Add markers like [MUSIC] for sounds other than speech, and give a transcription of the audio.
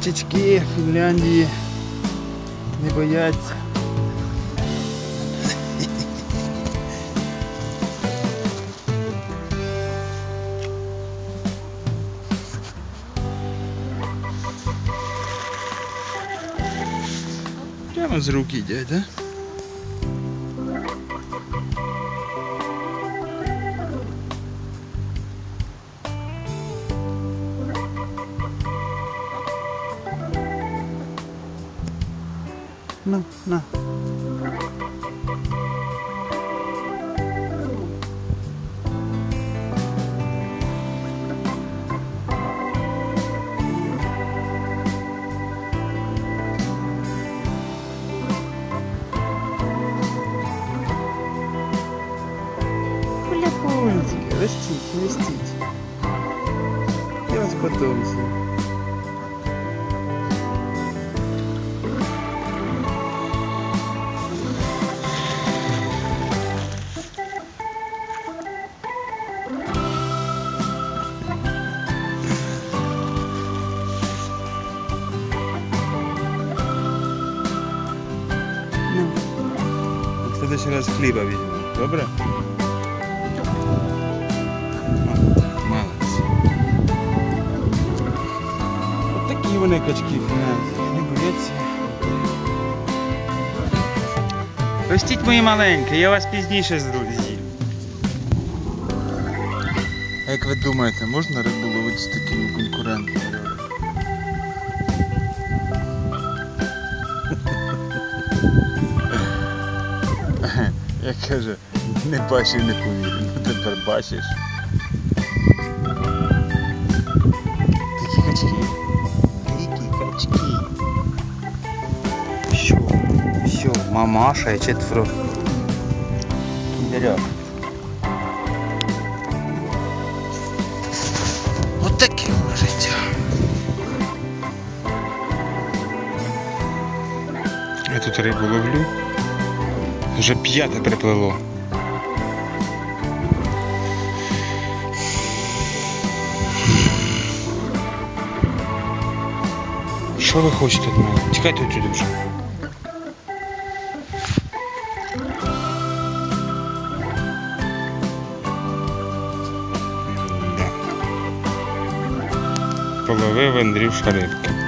річечки в Фінляндії не бояться. Прямо з рук їдять, да? Ну, на. Растите, растите. Я вас потом все. В следующий раз хліба візьмемо, добре? Молодці. От такі вони качки фінансові, не бояться. Ростіть мої маленькі, я вас пізніше з'їм. А як ви думаєте, можна рибу ловити з такими конкурентами? [LAUGHS] Я кажу, не бачив, не повірив. Ну тепер бачиш. Такі качки. Дикі качки. Що? Що? Мамаша і четверо. Кіндеряк. От таке воно життя. Я тут рибу ловлю. Вже п'яте приплило. Що ви хочете від мене? Тікайте отсюди вже. Половив Андрюша рибки.